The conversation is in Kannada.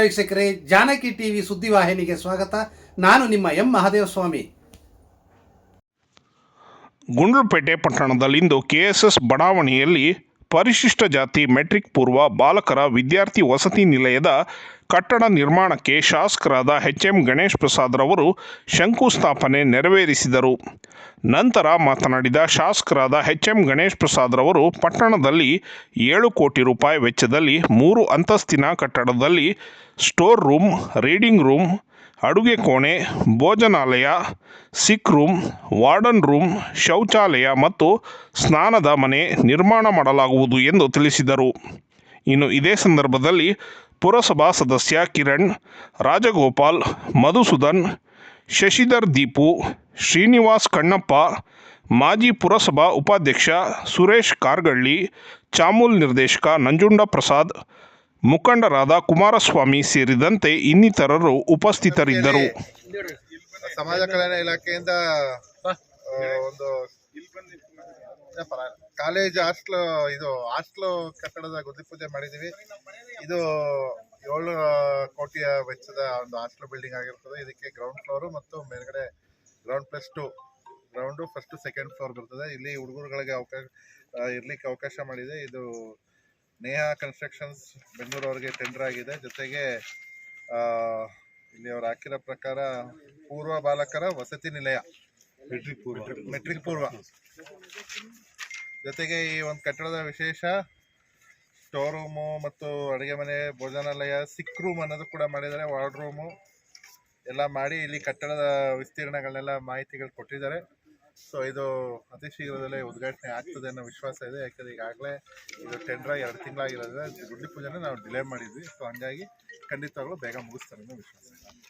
ವೀಕ್ಷಕರೇ ಜಾನಕಿ ಟಿವಿ ಸುದ್ದಿವಾಹಿನಿಗೆ ಸ್ವಾಗತ. ನಾನು ನಿಮ್ಮ ಎಂ ಮಹಾದೇವ ಸ್ವಾಮಿ ಗುಂಡ್ಲುಪೇಟೆ ಪಟ್ಟಣದಲ್ಲಿಂದು ಕೆಎಸ್ಎಸ್ ಬಡಾವಣೆಯಲ್ಲಿ ಪರಿಶಿಷ್ಟ ಜಾತಿ ಮೆಟ್ರಿಕ್ ಪೂರ್ವ ಬಾಲಕರ ವಿದ್ಯಾರ್ಥಿ ವಸತಿ ನಿಲಯದ ಕಟ್ಟಡ ನಿರ್ಮಾಣಕ್ಕೆ ಶಾಸಕರಾದ ಎಚ್ ಎಂ ಗಣೇಶ್ ಪ್ರಸಾದ್ ರವರು ಶಂಕುಸ್ಥಾಪನೆ ನೆರವೇರಿಸಿದರು. ನಂತರ ಮಾತನಾಡಿದ ಶಾಸಕರಾದ ಎಚ್ ಎಂ ಗಣೇಶ್ ಪ್ರಸಾದ್ ರವರು, ಪಟ್ಟಣದಲ್ಲಿ ಏಳು ಕೋಟಿ ರೂಪಾಯಿ ವೆಚ್ಚದಲ್ಲಿ ಮೂರು ಅಂತಸ್ತಿನ ಕಟ್ಟಡದಲ್ಲಿ ಸ್ಟೋರ್ ರೂಮ್, ರೀಡಿಂಗ್ ರೂಮ್ ಅಡುಗೆ ಕೋಣೆ, ಭೋಜನಾಲಯ ಸಿಕ್ ರೂಮ್ ವಾರ್ಡನ್ ರೂಮ್ ಶೌಚಾಲಯ ಮತ್ತು ಸ್ನಾನದ ಮನೆ ನಿರ್ಮಾಣ ಮಾಡಲಾಗುವುದು ಎಂದು ತಿಳಿಸಿದರು. ಇನ್ನು ಇದೇ ಸಂದರ್ಭದಲ್ಲಿ ಪುರಸಭಾ ಸದಸ್ಯ ಕಿರಣ್, ರಾಜಗೋಪಾಲ್, ಮಧುಸೂದನ್, ಶಶಿಧರ್ ದೀಪು, ಶ್ರೀನಿವಾಸ್ ಕಣ್ಣಪ್ಪ, ಮಾಜಿ ಪುರಸಭಾ ಉಪಾಧ್ಯಕ್ಷ ಸುರೇಶ್ ಕಾರ್ಗಳ್ಳಿ, ಚಾಮೂಲ್ ನಿರ್ದೇಶಕ ನಂಜುಂಡ ಪ್ರಸಾದ್ ಮುಖಂಡರಾದ ಕುಮಾರಸ್ವಾಮಿ ಸೇರಿದಂತೆ ಇನ್ನಿತರರು ಉಪಸ್ಥಿತರಿದ್ದರು. ಸಮಾಜ ಕಲ್ಯಾಣ ಇಲಾಖೆಯಿಂದ ಒಂದು ಕಾಲೇಜ್ ಹಾಸ್ಟ್ಲು ಇದು ಹಾಸ್ಟ್ಲು ಕಟ್ಟಡದ ಗುದ್ದಿ ಪೂಜೆ ಮಾಡಿದೀವಿ ಇದು ಏಳು ಕೋಟಿಯ ವೆಚ್ಚದ ಒಂದು ಹಾಸ್ಟೆಲ್ ಬಿಲ್ಡಿಂಗ್ ಆಗಿರ್ತದೆ. ಇದಕ್ಕೆ ಗ್ರೌಂಡ್ ಫ್ಲೋರು ಮತ್ತು ಮೇಲ್ಗಡೆ ground plus two ground first second floor ಬರ್ತದೆ. ಇಲ್ಲಿ ಹುಡುಗರುಗಳಿಗೆ ಅವಕಾಶ ಇರಲಿಕ್ಕೆ ಇರ್ಲಿಕ್ಕೆ ಅವಕಾಶ ಮಾಡಿದೆ. ಇದು ನೇಹಾ ಕನ್ಸ್ಟ್ರಕ್ಷನ್ಸ್ ಬೆಂಗಳೂರು ಅವರಿಗೆ ಟೆಂಡರ್ ಆಗಿದೆ. ಜೊತೆಗೆ ಇಲ್ಲಿ ಅವ್ರು ಹಾಕಿರೋ ಪ್ರಕಾರ ಪೂರ್ವ ಬಾಲಕರ ವಸತಿ ನಿಲಯ. ಮೆಟ್ರಿಕ್ ಪೂರ್ವ. ಮೆಟ್ರಿಕ್ ಪೂರ್ವ. ಜೊತೆಗೆ ಈ ಒಂದು ಕಟ್ಟಡದ ವಿಶೇಷ ಸ್ಟೋರ್ ರೂಮು ಮತ್ತು ಅಡುಗೆ ಮನೆ ಭೋಜನಾಲಯ ಸಿಕ್ ರೂಮ್ ಅನ್ನೋದು ಕೂಡ ಮಾಡಿದ್ದಾರೆ. ವಾರ್ಡ್ ರೂಮು ಎಲ್ಲ ಮಾಡಿ ಇಲ್ಲಿ ಕಟ್ಟಡದ ವಿಸ್ತೀರ್ಣಗಳನ್ನೆಲ್ಲ ಮಾಹಿತಿಗಳು ಕೊಟ್ಟಿದ್ದಾರೆ. ಸೊ ಇದು ಅತಿ ಶೀಘ್ರದಲ್ಲೇ ಉದ್ಘಾಟನೆ ಆಗ್ತದೆ ಅನ್ನೋ ವಿಶ್ವಾಸ ಇದೆ. ಯಾಕಂದ್ರೆ ಈಗಾಗಲೇ ಇದು ಟೆಂಡರ್ ಎರಡು ತಿಂಗಳಾಗಿರೋದ್ರಿಂದ ಗುಡ್ಲಿ ಪೂಜೆನ ನಾವು ಡಿಲೇ ಮಾಡಿದ್ವಿ. ಸೊ ಹಂಗಾಗಿ ಖಂಡಿತವಾಗ್ಲೂ ಬೇಗ ಮುಗಿಸ್ತಾರೆ ಅನ್ನೋ ವಿಶ್ವಾಸ ಇದೆ.